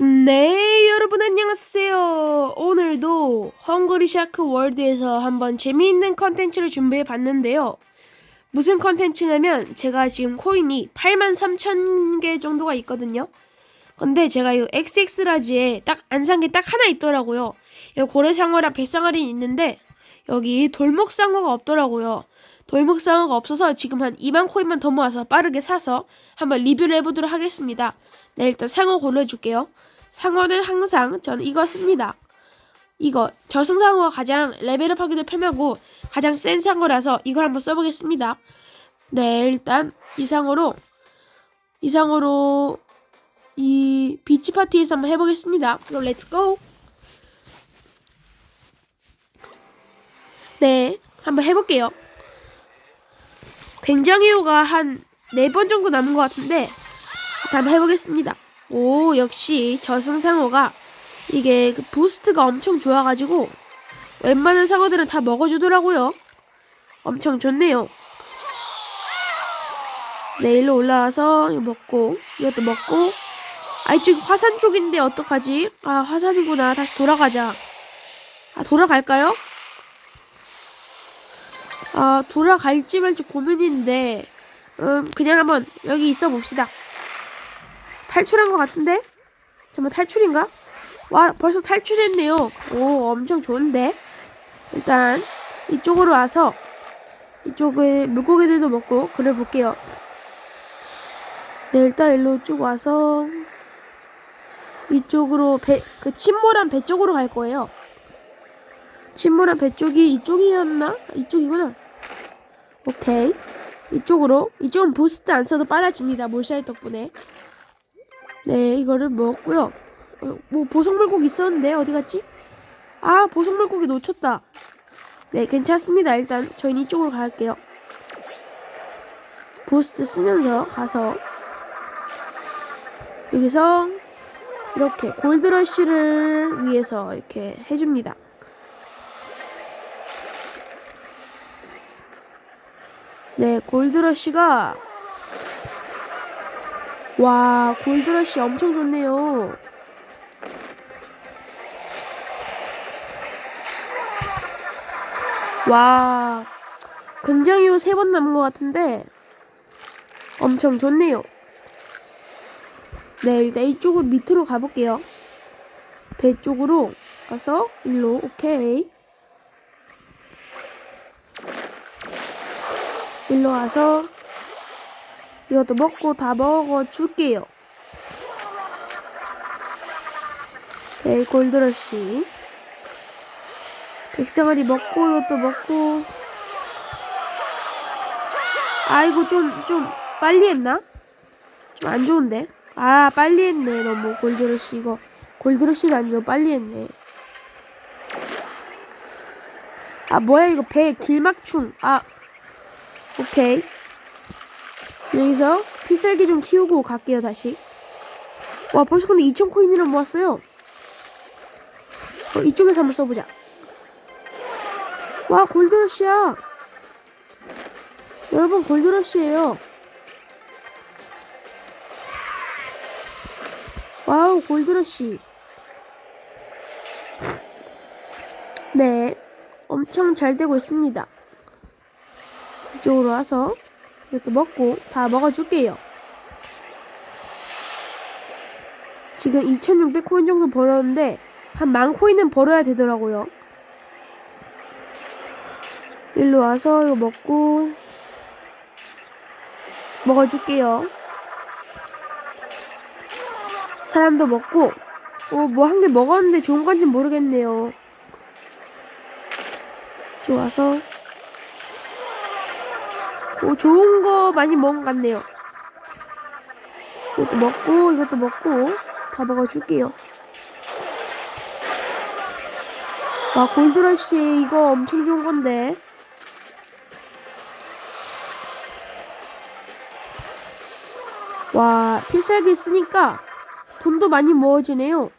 네, 여러분 안녕하세요. 오늘도 헝그리 샤크 월드에서 한번 재미있는 컨텐츠를 준비해 봤는데요. 무슨 컨텐츠냐면 제가 지금 코인이 83,000개 정도가 있거든요. 근데 제가 이 XX라지에 딱 안 산 게 딱 하나 있더라고요. 여기 고래상어랑 뱃상어리 있는데 여기 돌목상어가 없더라고요. 돌목상어가 없어서 지금 한 2만 코인만 더 모아서 빠르게 사서 한번 리뷰를 해보도록 하겠습니다. 네, 일단 상어 골라줄게요. 상어는 항상 저는 이거 씁니다. 이거 저승상어가 가장 레벨업하기도 편하고 가장 센 상어라서 이걸 한번 써보겠습니다. 네, 일단 이 상어로 이 상어로 이 비치 파티에서 한번 해보겠습니다. 그럼 렛츠고. 네, 한번 해볼게요. 굉장히요가 한 네 번 정도 남은 것 같은데 일단 한번 해보겠습니다. 오, 역시 저승상어가 이게 그 부스트가 엄청 좋아가지고 웬만한 상어들은 다 먹어주더라고요. 엄청 좋네요. 네, 일로 올라와서 이거 먹고 이것도 먹고 아 이쪽 화산 쪽인데 어떡하지? 아 화산이구나. 다시 돌아가자. 아 돌아갈까요? 아 돌아갈지 말지 고민인데 음 그냥 한번 여기 있어 봅시다. 탈출한 것 같은데? 잠깐 탈출인가? 와 벌써 탈출했네요. 오 엄청 좋은데? 일단 이쪽으로 와서 이쪽에 물고기들도 먹고 그래 볼게요. 네 일단 일로 쭉 와서 이쪽으로 배 그 침몰한 배 쪽으로 갈 거예요. 침몰한 배 쪽이 이쪽이었나? 이쪽이구나. 오케이. 이쪽으로 이쪽은 부스트 안 써도 빨라집니다. 몰샤이 덕분에. 네, 이거를 먹었고요. 어, 뭐 보석 물고기 있었는데 어디 갔지? 아, 보석 물고기 놓쳤다. 네, 괜찮습니다. 일단 저희는 이쪽으로 갈게요. 부스트 쓰면서 가서 여기서 이렇게 골드러쉬를 위해서 이렇게 해줍니다. 네, 골드러쉬가 와, 골드러쉬 엄청 좋네요. 와, 굉장히 세 번 남은 것 같은데 엄청 좋네요. 네, 일단 이쪽으로 밑으로 가볼게요. 배 쪽으로 가서 일로 오케이. 일로 와서 이것도 먹고 다 먹어 줄게요. 네, 골드러시. 백상아리 먹고 이것도 먹고. 아이고 좀 좀 빨리 했나? 좀 안 좋은데. 아 빨리 했네 너무 골드러시 이거 골드러시가 아니고 빨리 했네. 아 뭐야 이거 배 길막충. 아 오케이. 여기서 필살기 좀 키우고 갈게요 다시. 와 벌써 근데 2,000코인이나 모았어요. 어, 이쪽에서 한번 써보자. 와 골드러시야. 여러분 골드러시예요. 와우 골드러시. 네 엄청 잘 되고 있습니다. 이쪽으로 와서 이것도 먹고 다 먹어줄게요. 지금 2600코인 정도 벌었는데 한 만 코인은 벌어야 되더라고요. 일로 와서 이거 먹고 먹어줄게요. 사람도 먹고 어, 뭐 한 개 먹었는데 좋은 건지 모르겠네요. 좋아서 오, 좋은 거 많이 먹은 것 같네요. 이것도 먹고, 이것도 먹고, 다 먹어줄게요. 와, 골드러쉬 이거 엄청 좋은 건데. 와, 필살기 쓰니까 돈도 많이 모아지네요.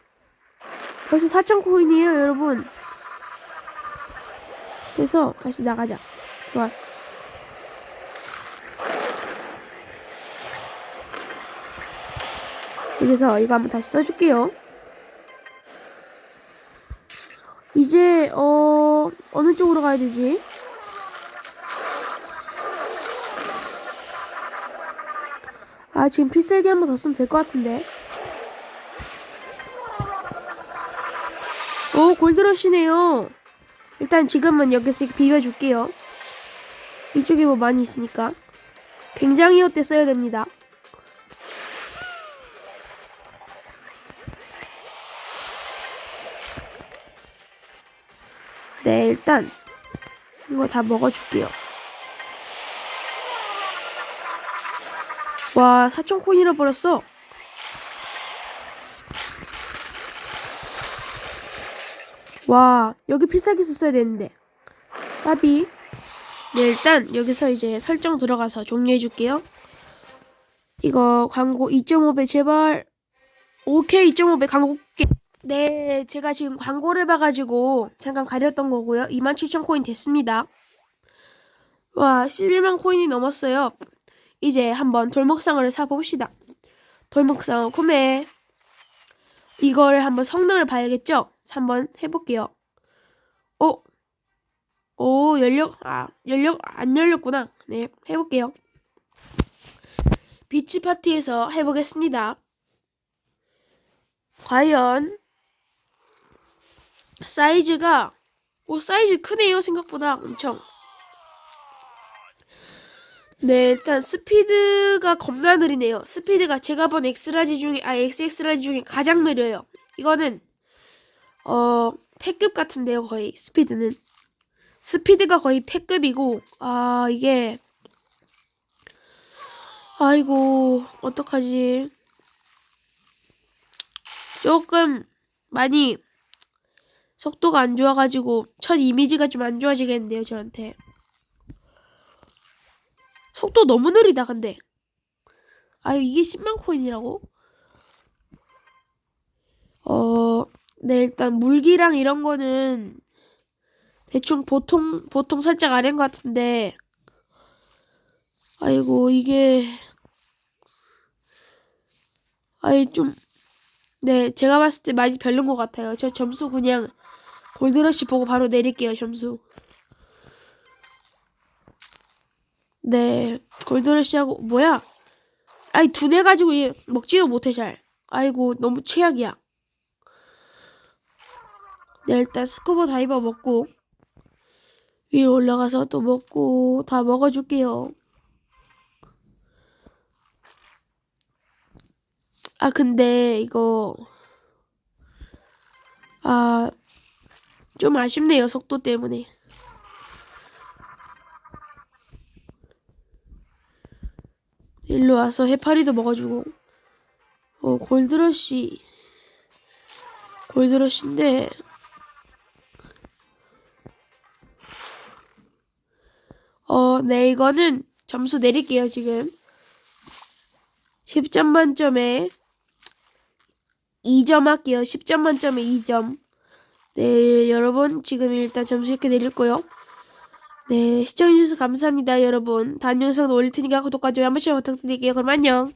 벌써 4,000코인이에요, 여러분. 그래서 다시 나가자. 좋았어. 여기서 이거 한번 다시 써줄게요. 이제 어 어느 쪽으로 가야 되지? 아 지금 필살기 한 번 더 쓰면 될 것 같은데. 오 골드러시네요. 일단 지금은 여기서 비벼줄게요. 이쪽에 뭐 많이 있으니까. 굉장히 어때 써야 됩니다. 네, 일단 이거 다 먹어줄게요. 와, 4천 코인이나 벌었어. 와, 여기 필살기 썼어야 되는데. 까비. 네, 일단 여기서 이제 설정 들어가서 종료해줄게요. 이거 광고 2.5배 제발. 오케이, 2.5배 광고 깨. 네, 제가 지금 광고를 봐가지고 잠깐 가렸던 거고요. 27,000 코인 됐습니다. 와, 11만 코인이 넘었어요. 이제 한번 돌목상어를 사봅시다. 돌목상어 구매. 이거를 한번 성능을 봐야겠죠? 한번 해볼게요. 오, 오, 열력, 아, 열력, 안 열렸구나. 네, 해볼게요. 비치 파티에서 해보겠습니다. 과연, 사이즈가, 오, 사이즈 크네요, 생각보다 엄청. 네, 일단 스피드가 겁나 느리네요. 스피드가 제가 본 엑스라지 중에, 아, XX라지 중에 가장 느려요. 이거는, 어, 패급 같은데요, 거의, 스피드는. 스피드가 거의 패급이고, 아, 이게, 아이고, 어떡하지. 조금, 많이, 속도가 안 좋아가지고, 첫 이미지가 좀 안 좋아지겠는데요, 저한테. 속도 너무 느리다, 근데. 아, 이게 10만 코인이라고? 어, 네, 일단 물기랑 이런 거는 대충 보통, 보통 살짝 아닌 것 같은데. 아이고, 이게. 아이, 좀. 네, 제가 봤을 때 많이 별론 것 같아요. 저 점수 그냥 골드러시 보고 바로 내릴게요, 점수. 네, 골드러시하고, 뭐야? 아이, 두뇌 가지고 얘 먹지도 못해, 잘. 아이고, 너무 최악이야. 네, 일단 스쿠버 다이버 먹고, 위로 올라가서 또 먹고, 다 먹어줄게요. 아, 근데, 이거, 아, 좀 아쉽네요, 속도 때문에. 일로 와서 해파리도 먹어주고. 어 골드러시. 골드러시인데. 어 네 이거는 점수 내릴게요 지금. 10점 만점에 2점 할게요. 10점 만점에 2점 네 여러분 지금 일단 점수 이렇게 내릴 거요 네, 시청해주셔서 감사합니다, 여러분. 다음 영상도 올릴 테니까 구독과 좋아요 한 번씩 부탁드릴게요. 그럼 안녕.